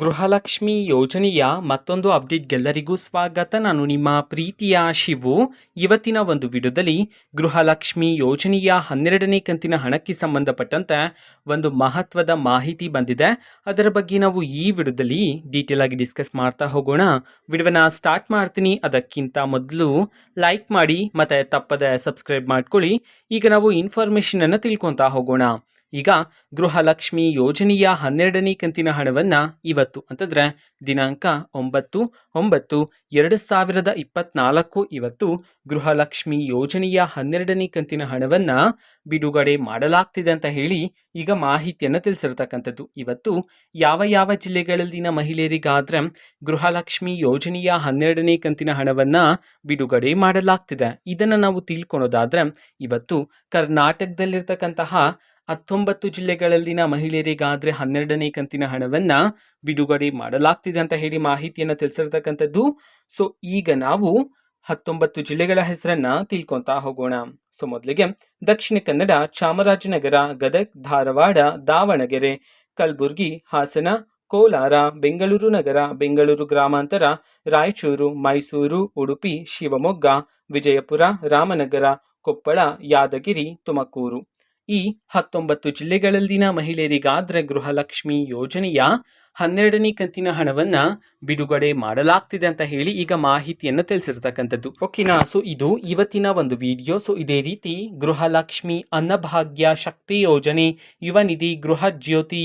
ಗೃಹಲಕ್ಷ್ಮಿ ಯೋಜನೆಯ ಮತ್ತೊಂದು ಅಪ್ಡೇಟ್ಗೆಲ್ಲರಿಗೂ ಸ್ವಾಗತ. ನಾನು ನಿಮ್ಮ ಪ್ರೀತಿಯ ಶಿವು. ಇವತ್ತಿನ ಒಂದು ವಿಡಿಯೋದಲ್ಲಿ ಗೃಹಲಕ್ಷ್ಮಿ ಯೋಜನೆಯ ಹನ್ನೆರಡನೇ ಕಂತಿನ ಹಣಕ್ಕೆ ಸಂಬಂಧಪಟ್ಟಂತೆ ಒಂದು ಮಹತ್ವದ ಮಾಹಿತಿ ಬಂದಿದೆ. ಅದರ ಬಗ್ಗೆ ನಾವು ಈ ವಿಡಿಯೋದಲ್ಲಿ ಡೀಟೇಲ್ ಆಗಿ ಡಿಸ್ಕಸ್ ಮಾಡ್ತಾ ಹೋಗೋಣ. ವಿಡಿಯೋನ ಸ್ಟಾರ್ಟ್ ಮಾಡ್ತೀನಿ. ಅದಕ್ಕಿಂತ ಮೊದಲು ಲೈಕ್ ಮಾಡಿ, ಮತ್ತೆ ತಪ್ಪದೆ ಸಬ್ಸ್ಕ್ರೈಬ್ ಮಾಡ್ಕೊಳ್ಳಿ. ಈಗ ನಾವು ಇನ್ಫಾರ್ಮೇಷನನ್ನು ತಿಳ್ಕೊತಾ ಹೋಗೋಣ. ಈಗ ಗೃಹಲಕ್ಷ್ಮಿ ಯೋಜನೆಯ ಹನ್ನೆರಡನೇ ಕಂತಿನ ಹಣವನ್ನು ಇವತ್ತು ಅಂತಂದರೆ ದಿನಾಂಕ ಒಂಬತ್ತು ಒಂಬತ್ತು ಎರಡು ಸಾವಿರದ ಇಪ್ಪತ್ನಾಲ್ಕು ಇವತ್ತು ಗೃಹಲಕ್ಷ್ಮಿ ಯೋಜನೆಯ ಹನ್ನೆರಡನೇ ಕಂತಿನ ಹಣವನ್ನು ಬಿಡುಗಡೆ ಮಾಡಲಾಗ್ತಿದೆ ಅಂತ ಹೇಳಿ ಈಗ ಮಾಹಿತಿಯನ್ನು ತಿಳಿಸಿರ್ತಕ್ಕಂಥದ್ದು. ಇವತ್ತು ಯಾವ ಯಾವ ಜಿಲ್ಲೆಗಳಲ್ಲಿನ ಮಹಿಳೆಯರಿಗಾದ್ರೆ ಗೃಹಲಕ್ಷ್ಮಿ ಯೋಜನೆಯ ಹನ್ನೆರಡನೇ ಕಂತಿನ ಹಣವನ್ನು ಬಿಡುಗಡೆ ಮಾಡಲಾಗ್ತಿದೆ. ಇದನ್ನು ನಾವು ತಿಳ್ಕೊಳೋದಾದ್ರೆ ಇವತ್ತು ಕರ್ನಾಟಕದಲ್ಲಿರ್ತಕ್ಕಂತಹ ಹತ್ತೊಂಬತ್ತು ಜಿಲ್ಲೆಗಳಲ್ಲಿನ ಮಹಿಳೆಯರಿಗಾದರೆ ಹನ್ನೆರಡನೇ ಕಂತಿನ ಹಣವನ್ನ ಬಿಡುಗಡೆ ಮಾಡಲಾಗ್ತಿದೆ ಅಂತ ಹೇಳಿ ಮಾಹಿತಿಯನ್ನು ತಿಳಿಸಿರ್ತಕ್ಕಂಥದ್ದು. ಸೊ ಈಗ ನಾವು ಹತ್ತೊಂಬತ್ತು ಜಿಲ್ಲೆಗಳ ಹೆಸರನ್ನ ತಿಳ್ಕೊತಾ ಹೋಗೋಣ. ಸೊ ಮೊದಲಿಗೆ ದಕ್ಷಿಣ ಕನ್ನಡ, ಚಾಮರಾಜನಗರ, ಗದಗ್, ಧಾರವಾಡ, ದಾವಣಗೆರೆ, ಕಲಬುರಗಿ, ಹಾಸನ, ಕೋಲಾರ, ಬೆಂಗಳೂರು ನಗರ, ಬೆಂಗಳೂರು ಗ್ರಾಮಾಂತರ, ರಾಯಚೂರು, ಮೈಸೂರು, ಉಡುಪಿ, ಶಿವಮೊಗ್ಗ, ವಿಜಯಪುರ, ರಾಮನಗರ, ಕೊಪ್ಪಳ, ಯಾದಗಿರಿ, ತುಮಕೂರು. ಈ ಹತ್ತೊಂಬತ್ತು ಜಿಲ್ಲೆಗಳಲ್ಲಿನ ಮಹಿಳೆಯರಿಗಾದ್ರೆ ಗೃಹಲಕ್ಷ್ಮಿ ಯೋಜನೆಯ ಹನ್ನೆರಡನೇ ಕಂತಿನ ಹಣವನ್ನ ಬಿಡುಗಡೆ ಮಾಡಲಾಗ್ತಿದೆ ಅಂತ ಹೇಳಿ ಈಗ ಮಾಹಿತಿಯನ್ನು ತಿಳಿಸಿರ್ತಕ್ಕಂಥದ್ದು. ಓಕೆನಾ ಸೊ ಇದು ಇವತ್ತಿನ ಒಂದು ವಿಡಿಯೋ ಸೊ ಇದೇ ರೀತಿ ಗೃಹಲಕ್ಷ್ಮಿ ಅನ್ನಭಾಗ್ಯ ಶಕ್ತಿ ಯೋಜನೆ ಯುವ ನಿಧಿ ಗೃಹ ಜ್ಯೋತಿ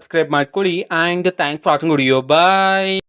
ಸಬ್ಸ್ಕ್ರೈಬ್ ಮಾಡ್ಕೊಳ್ಳಿ and for watching video bye